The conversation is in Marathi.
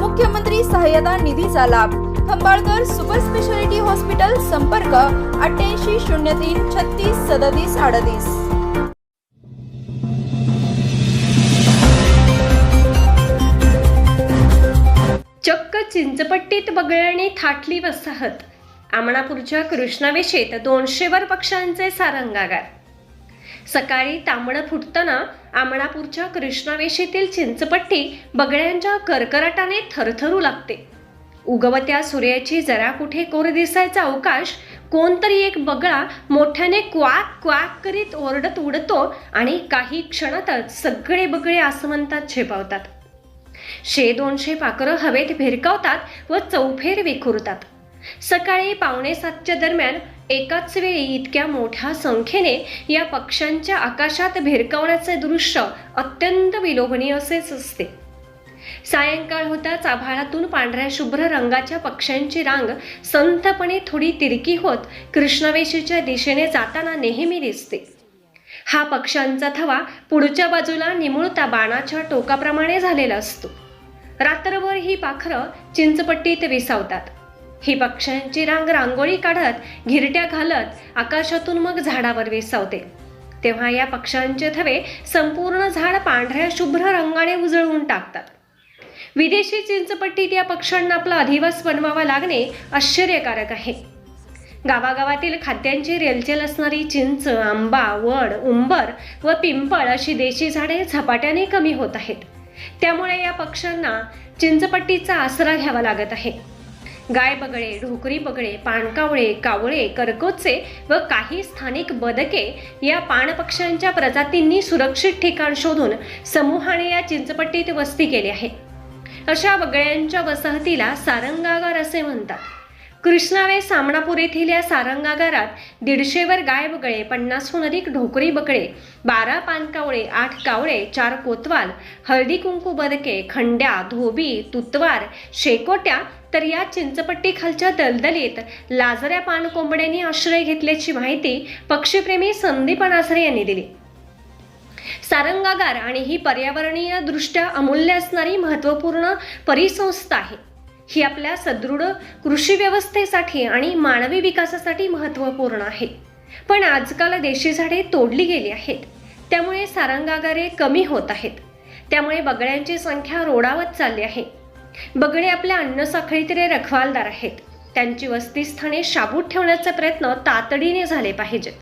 मुख्यमंत्री सहाय्यता निधीचा लाभ. खंबाळकर सुपर स्पेशालिटी हॉस्पिटल संपर्क अठ्ठ्याऐंशी शून्य तीन छत्तीस सदतीस अडतीस. चक्क चिंचपट्टीत बगळ्याने थाटली वसाहत. आमणापूरच्या कृष्णावेशीत दोनशेवर पक्षांचे सारंगागार. सकाळी तांबडं फुटताना आमणापूरच्या कृष्णावेशीतील चिंचपट्टी बगळ्यांच्या करकराटाने थरथरू लागते. उगवत्या सूर्याची जरा कुठे कोर दिसायचा अवकाश कोणतरी एक बगळा मोठ्याने क्वाक क्वाक करीत ओरडत उडतो आणि काही क्षणातच सगळे बगळे आसमंतात झेपावतात. शे दोनशे पाखरं हवेत भिरकावतात व चौफेर विखुरतात. सकाळी पावणे सातच्या दरम्यान एकाच वेळी इतक्या मोठ्या संख्येने या पक्ष्यांच्या आकाशात भिरकावण्याचे दृश्य अत्यंत विलोभनीय असेच असते सायंकाळ होताच आभाळातून पांढऱ्या शुभ्र रंगाच्या पक्ष्यांची रांग संथपणे थोडी तिरकी होत कृष्णवेशीच्या दिशेने जाताना नेहमी दिसते. हा पक्ष्यांचा थवा पुढच्या बाजूला निमुळता बाणाच्या टोकाप्रमाणे झालेला असतो. रात्रभर ही पाखरं चिंचपट्टीत विसावतात. ही पक्ष्यांची रांग रांगोळी काढत घिरट्या घालत आकाशातून मग झाडावर विसावते. तेव्हा या पक्ष्यांचे थवे संपूर्ण झाड पांढऱ्या शुभ्र रंगाने उजळवून टाकतात. विदेशी चिंचपट्टीत या पक्ष्यांना आपला अधिवास बनवावा लागणे आश्चर्यकारक आहे. गावागावातील खाद्यांची रेलचेल असणारी चिंच आंबा वड उंबर व पिंपळ अशी देशी झाडे झपाट्याने कमी होत आहेत. त्यामुळे या पक्ष्यांना चिंचपट्टीचा आसरा घ्यावा लागत आहे. गाय बगळे ढोकरी बगळे पाणकावळे कावळे करकोचे व काही स्थानिक बदके या पाणपक्ष्यांच्या प्रजातींनी सुरक्षित ठिकाण शोधून समूहाने या चिंचपट्टीत वस्ती केली आहे. अशा बगळ्यांच्या वसाहतीला सारंगागार असे म्हणतात. कृष्णावे सामणापूर येथील या सारंगागारात दीडशेवर गाय बगळे पन्नासहून अधिक ढोकरी बकळे बारा पानकावळे आठ कावळे चार कोतवाल हळदी कुंकू बदके खंड्या धोबी तुतवार शेकोट्या तर या चिंचपट्टीखालच्या दलदलीत लाजऱ्या पानकोंबड्यांनी आश्रय घेतल्याची माहिती पक्षीप्रेमी संदीप अनासरे यांनी दिली. सारंगागार आणि ही पर्यावरणीय दृष्ट्या अमूल्य असणारी महत्त्वपूर्ण परिसंस्था आहे. ही आपल्या सदृढ कृषी व्यवस्थेसाठी आणि मानवी विकासासाठी महत्त्वपूर्ण आहे. पण आजकाल देशी झाडे तोडली गेली आहेत. त्यामुळे सारंगागारे कमी होत आहेत. त्यामुळे बगड्यांची संख्या रोडावत चालली आहे. बगडे आपल्या अन्नसाखळीतले रखवालदार आहेत. त्यांची वस्तीस्थाने शाबूत ठेवण्याचे प्रयत्न तातडीने झाले पाहिजेत.